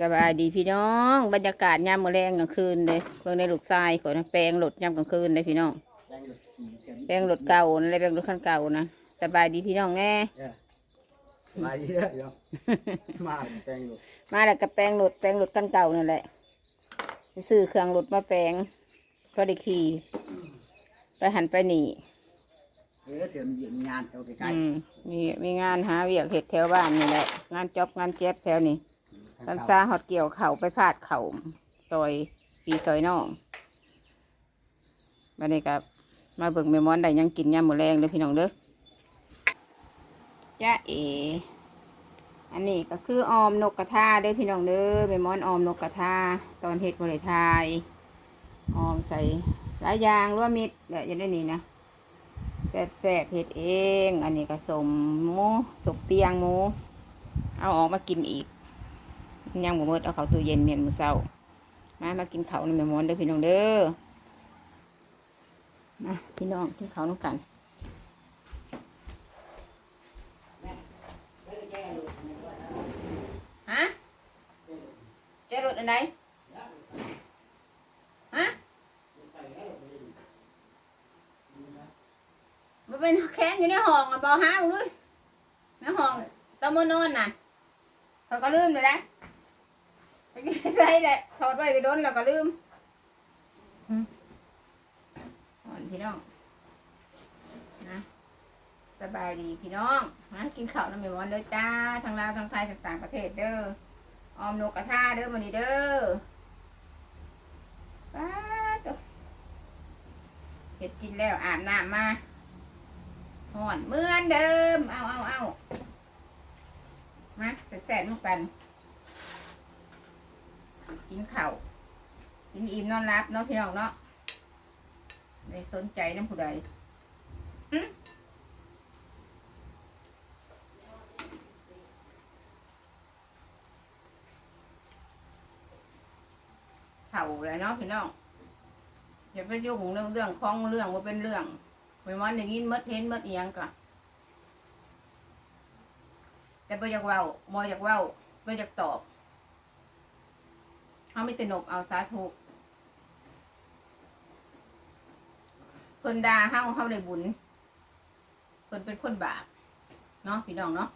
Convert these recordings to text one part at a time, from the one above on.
สบายดีพี่น้อง บรรยากาศยามมื้อแรงกลางคืนเลยเบิ่งในลูกทรายขอยนะแปลงรถยามกลางคืนเลยพี่น้อง แปลงรถเก่านั่นแหละแปลงรถคันเก่านะสบายดีพี่น้องแน่ มาเยอะอยู่มาแตงอยู่มาแล้วก็แปลงรถแปลงรถคันเก่านั่นแหละไปซื้อเครื่องรถมาแปลงก็ได้ขี่ไปหันไปหนีเออเถื่อนยิงงานเขาใกล้อืมมีมีงานหาเวียกเห็ดแถวบ้านนี่แหละงานจ็อบงานเจ็บแถวนี้ๆ ตันซาหอดเกี่ยวเข่าไปพาดเข่าซอยปีซอยน้องบันนี้กับมาเบิ่งเมมอนได้หยังกินยามมื้อแรงเลยพี่น้องเด้อจ้าเอ อันนี้ก็คือออมนกกระทาเด้อพี่น้องเด้อเมมอนออมนกกระทาตอนเฮ็ดบริทายออมใส่หลายอย่างรวมมิตรแหละจะได้นี่นะแซ่บๆเฮ็ดเอง อันนี้ก็สมหมูสมเปียงหมู เอาออกมากินอีก ยังบ่หมดเอาเขาตู้เย็นเมียนมือเช้ามามากินเขาวนแม่มอนเด้อพี่น้องเด้อมาพี่น้องกินข้าวนำกันฮะเจ๊รถอันใดฮะมันเป็นแค้นอยู่ในห้องอะบ่ห้ามึงด้วยในห้องตะมนอนน่ะเขาก็ลืมเลยนะ ใส่แหละถอดไว้จะโดนแล้วก็ลืมอืม อ่อนพี่น้องนะสบายดีพี่น้องมากินข้าวน้ำหมีวันเด้อจ้าทางลาวทางไทยทางต่างประเทศเด้อออมนกกระทาเด้อมันนี้เด้อป้าตัวเห็ดกินแล้วอาบน้ำมาห่อนเหมือนเดิม เอาเอาเอามาแซ่บๆลูกกัน กินข้าวกินอิ่มนอนรับเนาะพี่น้องเนาะไม่สนใจน้ำผู้ใดเข่าเลยเนาะพี่น้องอย่าไปยุ่งเรื่องเรื่องของเรื่องว่าเป็นเรื่องไปมันอย่างนี้มดเห็นมดเอียงก่ะแต่บ่อยากเว้าบ่อยากเว้าบ่อยากตอบ เขาไม่ตนบเอาสาธุเพิ่นดาเฮาเฮาได้บุญเพิ่นเป็นคนบาปเนาะพี่น้องเนาะ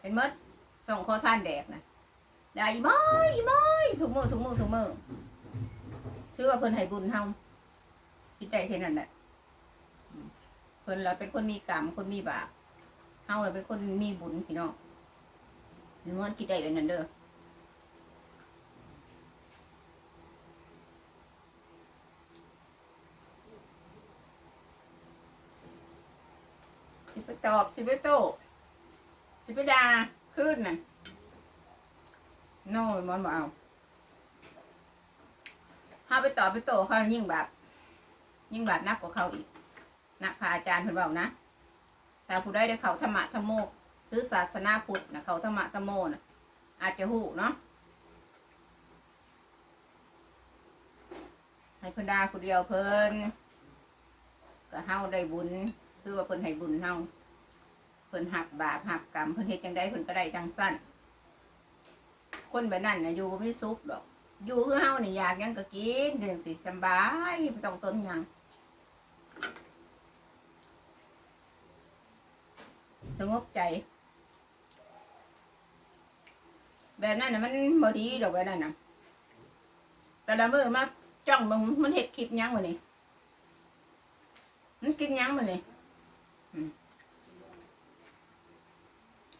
เห็นมดส่องคอท่านแดกนะด่าอีมอยอีมอยถุกมือถุกมือถุกมือชื่อว่าเพิ่นให้บุญเฮาคิดได้แค่นั้นแหละเพิ่นเราเป็นคนมีกรรมคนมีบาปเฮาเราเป็นคนมีบุญพี่น้องนึกว่าคิดได้เป็นนั้นเด้อ ตอบสิไปโต้สิไปด่าขึ้นน่ะโน่มันบอกเอาเขาไปตอบไปโต้เขายิ่งแบบ ยิ่งแบบนักกว่าเขาอีกนักพระอาจารย์เพิ่นบอกนะแต่ผู้ใดได้เขาธรรมะธรรมโมคือศาสนาพุทธนะเขาธรรมะธรรมโมนะอาจจะหูเนาะให้เพิ่นดาผู้เดียวเพิ่นก็เฮาได้บุญ คือว่าเพิ่นให้บุญเฮา พิ่นหักบาปหักกรรมเพิ่นเฮ็ดจังไดเพิ่นก็ได้จังสั้นคนแบบนั้นน่ะอยู่บ่มีสุขดอก อยู่คือเฮานี่อยากหยังก็กินจังสิสำบายบ่ต้องตนหยังสงบใจ แบบนั้นน่ะมันบ่ดีดอกแบบนั้นน่ะแต่ละมื้อมาจ้องเบิ่งมันเฮ็ดคลิปหยังวะนี่มันกินหยังมันนี่อืม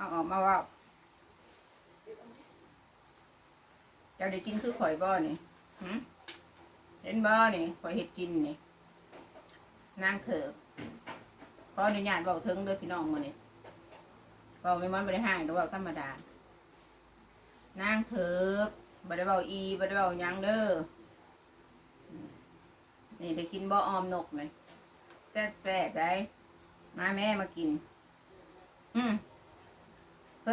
เอาออกมาว่าเจ้าได้กินคือข่อยบ่นี่เห็นบ่นี่ข่อยเห็ดกินนี่นางเถิกขออนุญาตเบาถึงด้วยพี่น้องมือนี้เบาไม่มันบ่ได้ห่างแต่เบาธรรมดานางเถิกบ่ได้เบาอีบ่ได้เบายังเด้อนี่ได้กินบ่ออมนกเลยแซ่บแซ่บได้มาแม่มากิน อืม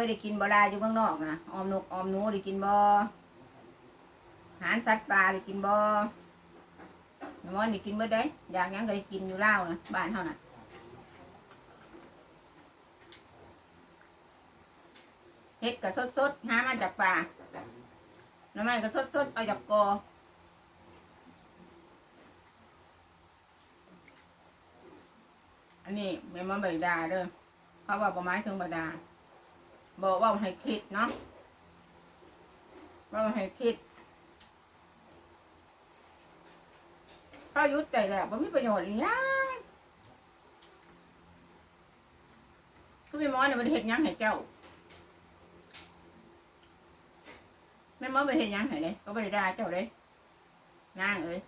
ยได้กินบลาอยู่เมืองนอกนะออมนกออมหนูได้กินบออาหารสัตว์ปลาได้กินบอน้ำมันได้กินเบิดได้อยากยังก็ได้กินอยู่เล่านะบ้านเท่าน่ะอเห็ดกับสดๆหามาจากป่าหน้ำไม้กับสดๆเอาจากกออันนี้แม่นมาใบดาเด้อเขาว่าประไม้ถึงใบดา บอกว่าให้คิดเนาะว่าให้คิดเขายุดใจแหละว่มีประโยชน์อีกย่างคือแม่หมอเนี่ยมันเห็นยังให้เจ้าแม่หมอไปเห็นยังให้เลยก็ไม่ได้ด่าเจ้าเลยนางเอ้ย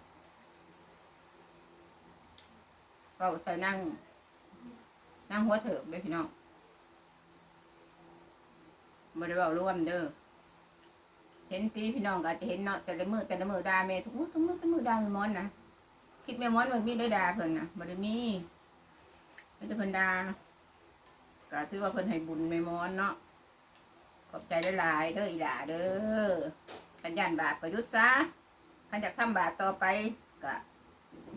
ก็ใส่นั่งนั่งหัวเถิบเลยพี่น้อง บ่ได้เบาร่วมเด้อเห็นตีพี่น้องก็อาจจะเห็นเนาะแต่ละมือแต่ละมือด่าแม่ทุกมือทุกมือทุกมือด่าแม่มอนนะคลิปแม่มอนมันมีได้ด่าเพิ่นนะบ่ได้มีไม่ได้เพิ่นด่าก็ถือว่าเพิ่นให้บุญแม่มอนเนาะขอบใจหลายๆเด้ออีหล่าเด้อขันยานบาปก็หยุดซะขันอยากทำบาปต่อไปก็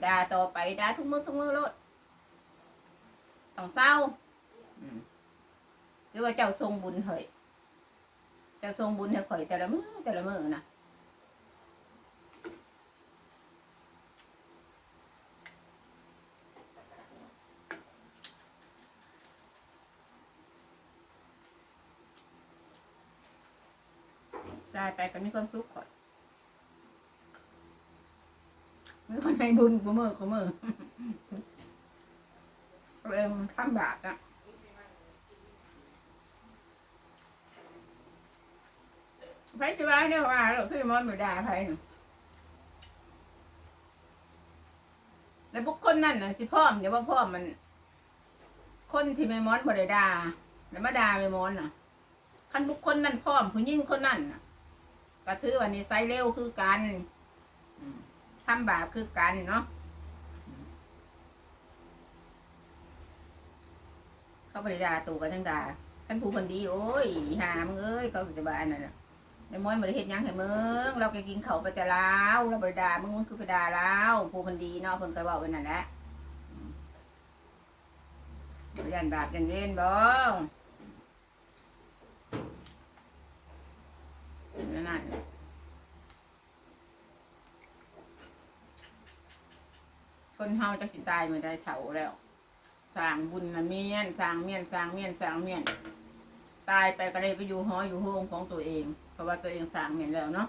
ด่าต่อไปด่าทุกมือทุกมือโลดต้องเศร้าหรือว่าเจ้าทรงบุญเหย จ้าทรงบุญให้ข่อยแต่ละมือแต่ละมือนะได้ไปก็มีความสุขข่อยมีคนให้บุญกูมือกูมือเริ่มทำบาปอะ ไผสิว่าเนี่ยว่าเราคือมอนบ่ด่าไผน่ะแล้วบุคคลนั่นน่ะสิพร้อมเดี๋ยวว่าพร้อมมัน คนที่ไม่มอนบ่ได้ด่าแล้วมาด่าไม่มอนน่ะคันบุคคลนั่นพร้อมผู้หญิงคนนั่นน่ะก็ถือว่านิสัยเร็วคือกันอืมทำบาปคือกันเนาะเขาบริดาตูกันทั้งดาท่านผู้คนดีโอ้ยหามเอ้ยเขาจะบานนั่นน่ะ ในม้วนบริเฮ็ดหยังให้มึงเราก็กินเขาวไปแต่ลาวเราบริดามึงมึงคือไปด่าลาวผู้คนดีเนาะเพิ่นก็บอกไว้นั่นแหละอืมยันบาปยันเวรบ่นั่นน่ะคนเฮาจะสิตายเมื่อใดเฒ่าแล้ว สร้างบุญนะเมียนสร้างเมียนสร้างเมียนสร้างเมียน ตายไปก็เลยไปอยู่หออยู่โฮงของตัวเอง เพราะว่าตัวเองสร้างเมียนแล้วเนาะ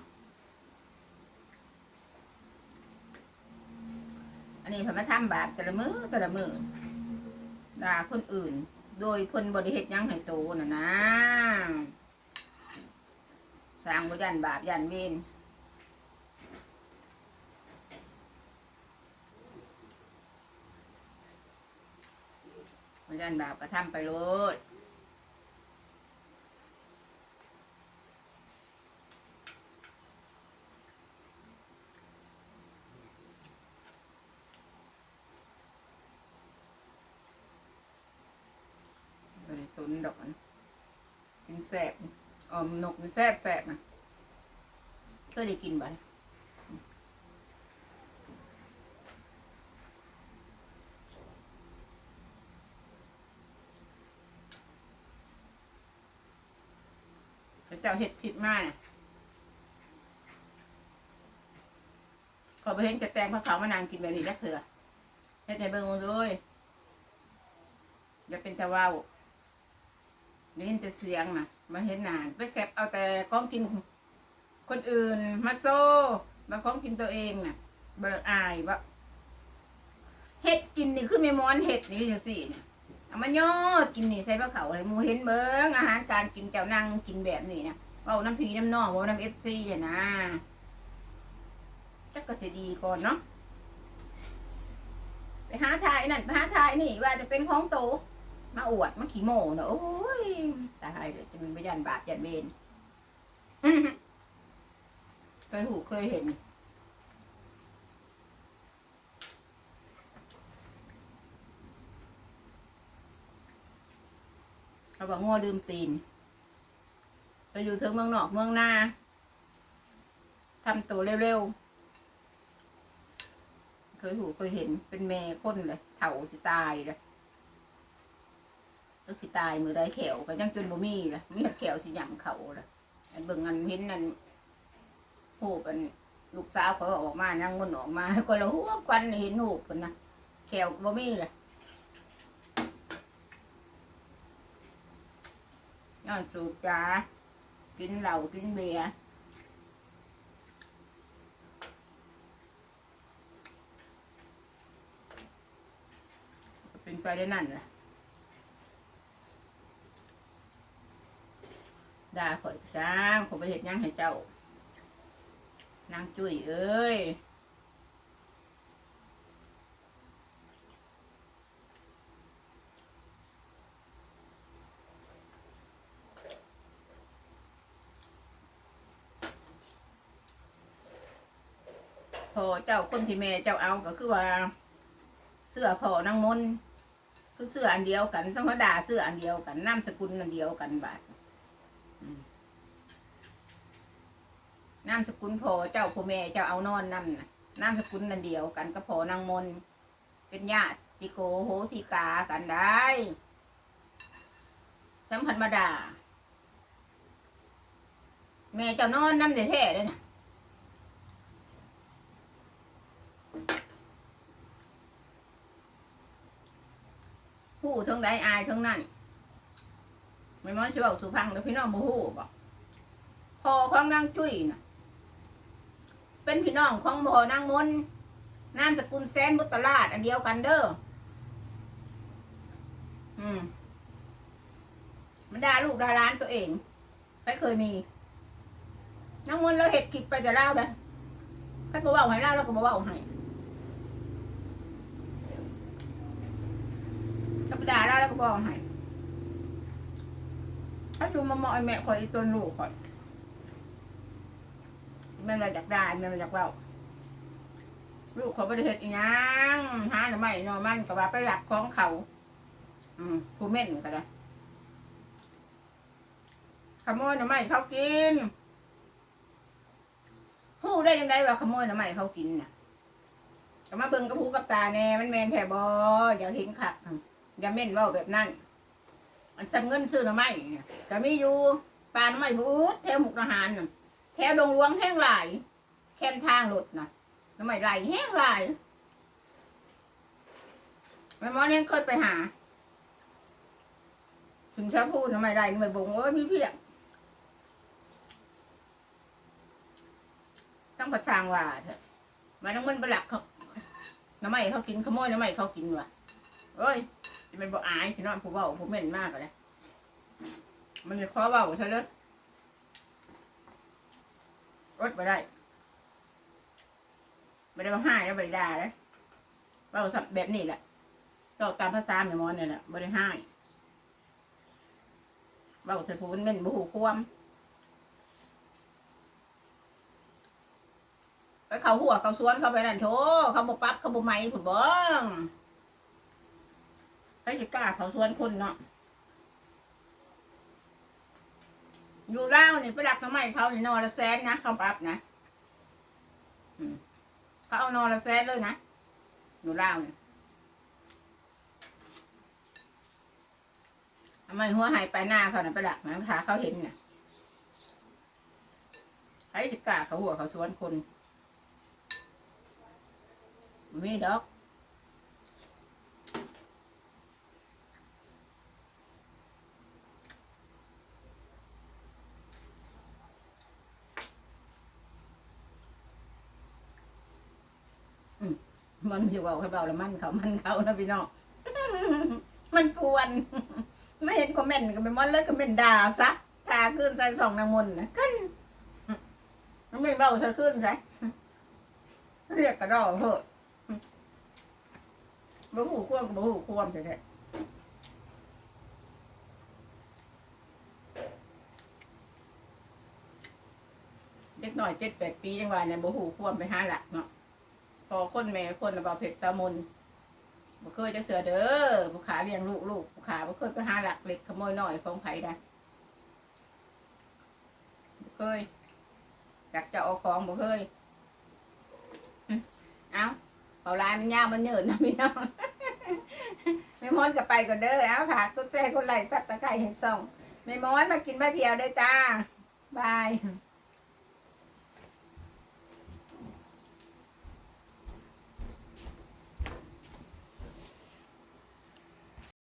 อันนี้เพิ่นมาทำบาปแต่ละมือแต่ละมือด่าคนอื่น โดยคนบริเหตุยังให้โตน่ะนะสร้างบุญยันบาปยันเวรบุญยันบาปก็ทำไปโลด บริสุทธิ์ดอกอันกินแสบ ออมนกมันแสบแสบนะก็ได้กินบ่พระเจ้าเห็ดผิดมากนะขอไปเห็นกระแตงพระเขาวมานางกินแบบนี้แล้วเถื่อเฮ็ดในเบิงมึงด้วยอย่าเป็นตะว้าได้ยินแต่เสียงนะ มาเห็นหนานไปแคบเอาแต่ของกินคนอื่น มาโซ่มาของกินตัวเองน่ะเบิกอายว่าเห็ดกินนี่คือไม่ม้อนเห็ดนี่จังสี่เนี่ยเอามายอดกินนี่ใส่ปลาเขาอะไรมูเห็นเบิ้งอาหารการกินแก้วนั่งกินแบบนี้เนี่ยเอาน้ำพีน้ำนองเอาน้ำเอฟซีอะนะจักก็จะดีก่อนเนาะไปหาทายนั่นไปหาทายนี่ว่าจะเป็นของโต มาอวดมาขี่โม่เนอะโอ้ยตายเลยจะเป็นพยันบาปยันเบนเคยหูเคยเห็นเขาบอกง้อลืมตีนไปอยู่ถึงเมืองนอกเมืองหน้าทำตัวเร็วๆ เคยหูเคยเห็นเป็นแม่คนเลยเถ่าสิตายเลย ตึกสิตายมือใดแขวก็ยังจนบ่มีล่ะมีแต่แขวสิหย่ำเขาล่ะอันเบิ่งอันเห็นนั่นหูปอันลูกสาวเขาออกมานั่งมันออกมาก็ละหัวควันเห็นหูปเพิ่นนะแขวบ่มีล่ะย้อนสูบจ้ากินเหล้ากินเบียร์เป็นไปได้นั่นล่ะ ด่าข่อยจ้างขอยไปเห็ดหยังให้เจ้านางจุ้ยเอ้ยพอเจ้าคนที่แม่เจ้าเอาก็คือว่า เสื้อพอนางมนคือเสื้ออันเดียวกันธรรมดาเสื้ออันเดียวกันนามสกุลอันเดียวกันบาด นามสกุลพอเจ้าพ่อแม่เจ้าเอานอนนำนะนามสกุลนั่นเดียวกันก็พอนางมน เป็นญาติโกโหติกากันได้สัมพันธรรมดา แม่เจ้านอนน้ำแท้ๆเลยนะผู้ทั้งใดอายทั้งนั้น ไม่มอนสิบอกสุพังแล้วพี่น้องโมโหบอกพ่อของนางจุ้ยนะเป็นพี่น้องของพ่อนางมนต์นามสกุลแสนบุตรลาดอันเดียวกันเด้ออืมมันด่าลูกด่าร้านตัวเองไม่เคยมีนางมนต์เราเห็ดกิบไปจะเล่าเลยคันบอกว่าให้เล่าเราก็บอกว่าให้ก็ไปด่าเล่าแล้วก็บอกให้ ถ้าจูมามาะไอ้แม่คอยไอตัวลูกคอยแม่มาจากได้แม่มาจากเบ้าลูกเขาไม่ได้เห็ดอีหยังหาหน่อไม้หน่อมันก็ว่าไปหลักของเขา อืมผู้เม่นก็ได้ขโมยหน่อไม้เขากินหู้ได้ยังไงว่าขโมยหน่อไม้เขากินน่ะก็มาเบิ่งกับหูกับตาแน่มันแมนแถบออย่าเห็นขัดอย่าเม่นว่าแบบนั้น อันซ้ำเงินซื้อหน่อไม้เนี่ยก็มีอยู่ปลาหน่อไม้บูดแถวหมุกอาหารน่ะแถวดงหลวงแห้งหลายแค่นทางรถนะทำไมไหลแห้งหลายแม่หมอเนี่ยเคยไปหา ถึงเช้าพูดทำไมไหลทำไมบงว่าพี่เพียต้องประทางว่าเถอะมาต้องมันประหลักเขาน้ำไม่เขากินขโมยน้ำไม่เขากินว่ะเอ้ย จะเป็นบ่อายพี่น้องผู้เบาผู้เหม็นมากเลยมันจะข้อเบาใช่ไหมรถไปได้ไม่ได้มาห้าแล้วไม่ได้ด่าเลยเราสับแบบนี้แหละเราตามภาษาแม่มอนเนี่ยแหละไม่ได้ห้าเราใส่ผู้เป็นเม่นบุหูควมไปเขาหัวเขาสวนเขาไปนั่นโถเขาบกปั๊บเขาบกไม้ผุบ้อง ไปสิกล้าเขาสวนคนเนาะอยู่เล่าวนี่ไปดักทำไมเขานี่นอละแสนนะเขาปรับนะเขาเอานอละแสนเลยนะอยู่เล่าวนี่ทำไมหัวหายไปหน้าเขาน่ะไปดักนะขาเขาเห็นน่ะใครสิกล้าเขาหัวเขาสวนคนบ่มีดอก มันอยู่เบาให้เบาแล้วมันเขามันเขานะพี่น้องมันกวน ไม่เห็นคอมเมนต์ก็เป็นมอนเลยคอมเมนต์ด่าซะทาขึ้นใส่สองนางมน์นะขึ้นมันไม่เบาซะขึ้นใช่เรียกกระดอกเถอะบ่หูควมบ่หูควมแท้เด็กหน่อยเจ็ดแปดปีจังหวะเนี่ยบ่หูควมไปห้าหลักเนาะ อคนแม่คนระบาเผ็ดซามนบ่เคยจะเสือเด้อผู้ขาเลี้ยงลูกลูกผู้ขาบ่เคยไปหาหลักเล็กขโมยหน้อยของไผได้บ่เคยอยากจะเอาของบ่เคยเอาเอาลายมันยาวมันเหยินนะพี่น้องไม่ม้อนก็ไปก่อนเด้อเอาผักตุ๊กแซ่คนไหลสัตว์ตะไคร้เห็นส่องแม่ม้อนมากินมาเที่ยวเด้จ้าบาย